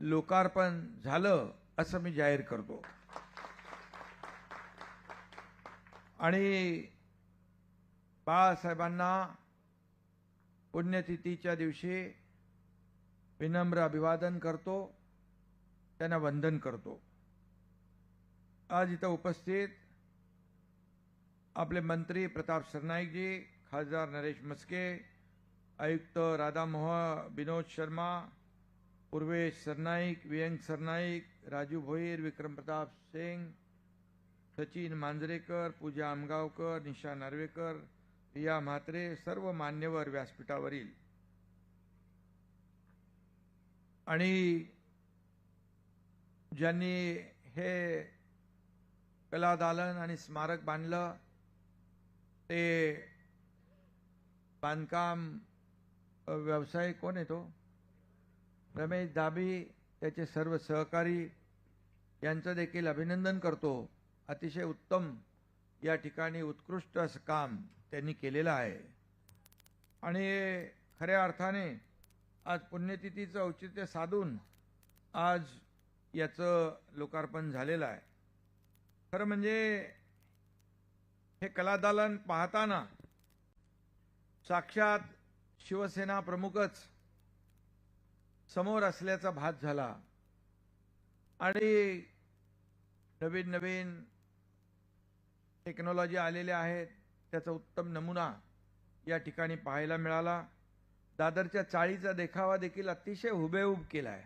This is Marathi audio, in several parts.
लोकार्पण झालं असं मी जाहीर करतो. आणि बाळासाहेबांना पुण्यतिथीच्या दिवशी विनम्र अभिवादन करतो त्यांना वंदन करतो. आज इथं उपस्थित आपले मंत्री प्रताप सरनाईकजी खासदार नरेश मस्के आयुक्त राधामोह विनोद शर्मा पूर्वेश सरनाईक वियंग सरनाईक राजू भोईर विक्रम प्रताप सिंग सचिन मांजरेकर पूजा आमगावकर निशा नार्वेकर रिया म्हात्रे सर्व मान्यवर व्यासपीठावरील. आणि ज्यांनी हे कला दालन आणि स्मारक बांधलं ते बांधकाम व्यवसाय कोण येतो रमेश दाबी त्याचे सर्व सहकारी यांचं देखील अभिनंदन करतो. अतिशय उत्तम या ठिकाणी उत्कृष्ट असं काम त्यांनी केलेलं आहे. आणि खऱ्या अर्थाने आज पुण्यतिथीचं औचित्य साधून आज याचं लोकार्पण झालेलं आहे. खरं म्हणजे हे कलादालन पाहताना साक्षात शिवसेना प्रमुखच समोर असल्याचा भास झाला. आणि नवीन नवीन टेक्नॉलॉजी आलेल्या आहेत. त्याचा उत्तम नमुना या ठिकाणी पाहायला मिळाला. दादरच्या चाळीचा देखावा देखील अतिशय हुबेहूब केला आहे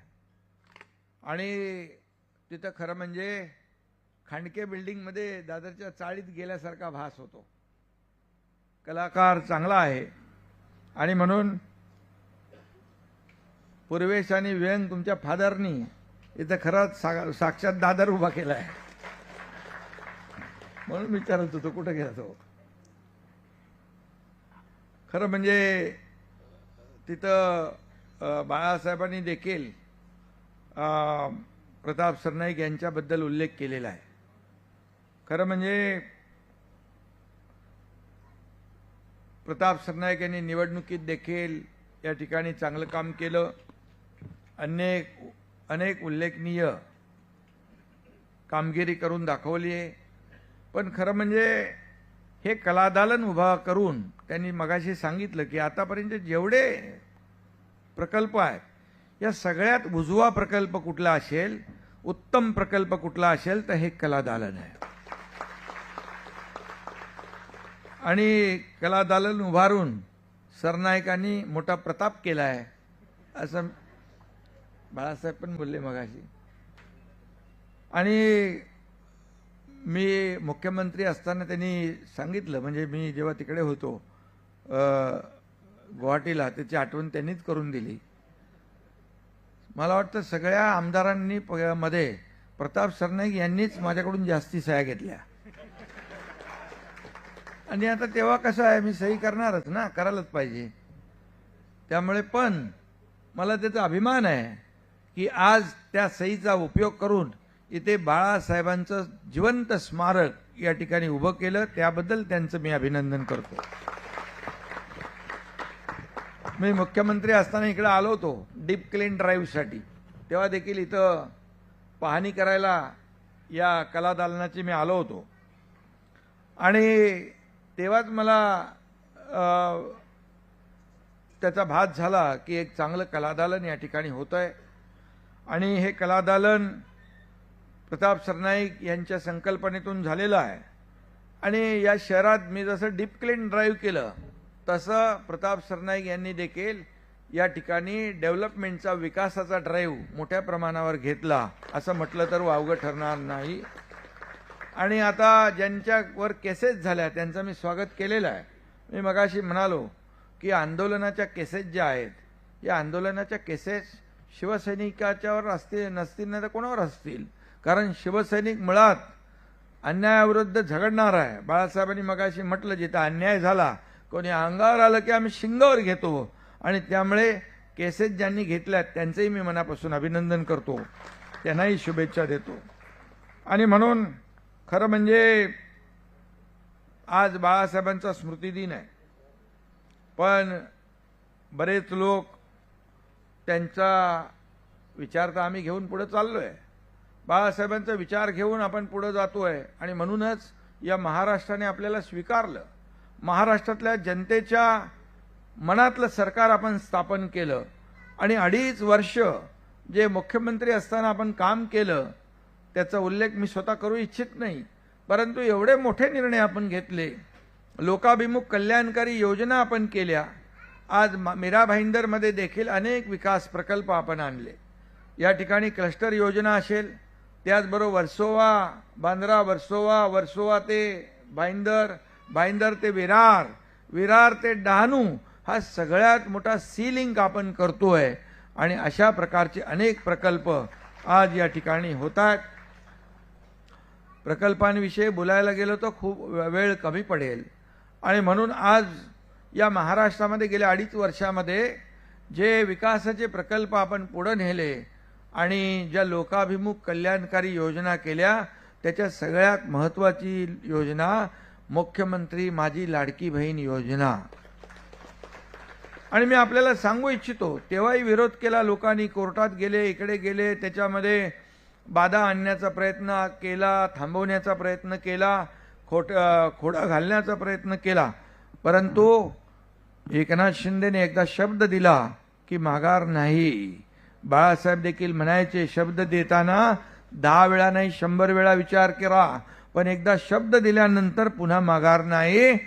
आणि तिथं खरं म्हणजे खांडके बिल्डिंगमध्ये दादरच्या चाळीत गेल्यासारखा भास होतो. कलाकार चांगला आहे. आणि म्हणून पूर्वेश आणि व्यंग तुमच्या फादरनी इथं खरंच सा साक्षात दादर उभा केला आहे म्हणून विचारत होतो कुठं गेला तो? खरं म्हणजे तिथं बाळासाहेबांनी देखील प्रताप सरनाईक यांच्याबद्दल उल्लेख केलेला आहे. खरं म्हणजे प्रताप सरनाईक यांनी निवडणुकीत देखील या ठिकाणी चांगलं काम केलं. अनेक अनेक उल्लेखनीय कामगिरी करून दाखवली आहे. पण खरं म्हणजे हे कलादालन उभा करून त्यांनी मगाशी सांगितलं की आतापर्यंत जेवढे प्रकल्प आहेत या सगळ्यात उजवा प्रकल्प कुठला असेल उत्तम प्रकल्प कुठला असेल तर हे कलादालन आहे. आणि कलादालन उभारून सरनाईकांनी मोठा प्रताप केला आहे असं बाळासाहेब पण बोलले मगाशी. आणि मी मुख्यमंत्री असताना त्यांनी सांगितलं म्हणजे मी जेव्हा तिकडे होतो गुवाहाटीला त्याची आठवण त्यांनीच करून दिली. मला वाटतं सगळ्या आमदारांनी प- मध्ये प्रताप सरनाईक यांनीच माझ्याकडून जास्ती सह्या घेतल्या. आणि आता तेव्हा कसं आहे मी सही करणारच ना करायलाच पाहिजे. त्यामुळे पण मला त्याचा अभिमान आहे. की आज त्या सहीचा उपयोग करून इथे बाळासाहेबांचं जिवंत स्मारक या ठिकाणी उभं केलं. त्याबद्दल त्यांचं मी अभिनंदन करतो. मी मुख्यमंत्री असताना इकडे आलो होतो डीप क्लीन ड्राईव्हसाठी. तेव्हा देखील इथं पाहणी करायला या कलादालनाची मी आलो होतो. आणि तेव्हाच मला त्याचा भास झाला की एक चांगलं कलादालन या ठिकाणी होतं आहे आणि हे कलादालन प्रताप सरनाईक यांच्या संकल्पनेतून झालेलं आहे. आणि या शहरात मी जसं डीप क्लीन ड्राईव्ह केलं तसं प्रताप सरनाईक यांनी देखील या ठिकाणी डेव्हलपमेंटचा विकासाचा ड्राईव्ह मोठ्या प्रमाणावर घेतला असं म्हटलं तर वावगं ठरणार नाही. आणि आता ज्यांच्यावर केसेस झाल्या त्यांचं मी स्वागत केलेलं आहे. मी मगाशी म्हणालो की आंदोलनाच्या केसेस ज्या आहेत या आंदोलनाच्या केसेस शिवसैनिकाच्यावर असतील नसतील नाही तर कोणावर असतील? कारण शिवसैनिक मुळात अन्यायाविरुद्ध झगडणार आहे. बाळासाहेबांनी मगाशी म्हटलं जिथं अन्याय झाला कोणी अंगावर आलं की आम्ही शिंगावर घेतो. आणि त्यामुळे केसेस ज्यांनी घेतल्यात त्यांचंही मी मनापासून अभिनंदन करतो. त्यांनाही शुभेच्छा देतो. आणि म्हणून खरं म्हणजे आज बाळासाहेबांचा स्मृतिदिन आहे. पण बरेच लोक त्यांचा विचार तर आम्ही घेऊन पुढं चाललो आहे बाळासाहेबांचा विचार घेऊन आपण पुढं जातो आहे आणि म्हणूनच या महाराष्ट्राने आपल्याला स्वीकारलं. महाराष्ट्रातल्या जनतेच्या मनातलं सरकार आपण स्थापन केलं. आणि अडीच वर्ष जे मुख्यमंत्री असताना आपण काम केलं त्याचा उल्लेख मी स्वतः करू इच्छित नाही. परंतु एवढे मोठे निर्णय आपण घेतले. लोकाभिमुख कल्याणकारी योजना आपण केल्या. आज म- मीरा भाईंदरमध्ये देखील अनेक विकास प्रकल्प आपण आणले. या ठिकाणी क्लस्टर योजना असेल त्याचबरोबर वर्सोवा बांद्रा वर्सोवा वर्सोवा ते भाईंदर भाईंदर ते विरार विरार ते डहाणू हा सगळ्यात मोठा सी लिंक आपण आहे आणि अशा प्रकारचे अनेक प्रकल्प आज या ठिकाणी होत आहेत प्रकल्पांविषयी बोलायला गेलो तर खूप वेळ कमी पडेल. आणि म्हणून आज या महाराष्ट्रामध्ये गेल्या अडीच वर्षामध्ये जे विकासाचे प्रकल्प आपण पुढं नेले आणि ज्या लोकाभिमुख कल्याणकारी योजना केल्या त्याच्या सगळ्यात महत्त्वाची योजना मुख्यमंत्री माझी लाडकी बहीण योजना. आणि मी आपल्याला सांगू इच्छितो तेव्हाही विरोध केला लोकांनी कोर्टात गेले इकडे गेले त्याच्यामध्ये बाधा आणण्याचा प्रयत्न केला थांबवण्याचा प्रयत्न केला खोट खोडा घालण्याचा प्रयत्न केला. परंतु एकनाथ शिंदेने एकदा शब्द दिला की माघार नाही. बाळासाहेब देखील म्हणायचे शब्द देताना दहा वेळा नाही शंभर वेळा विचार करा. पण एकदा शब्द दिल्यानंतर पुन्हा माघार नाही.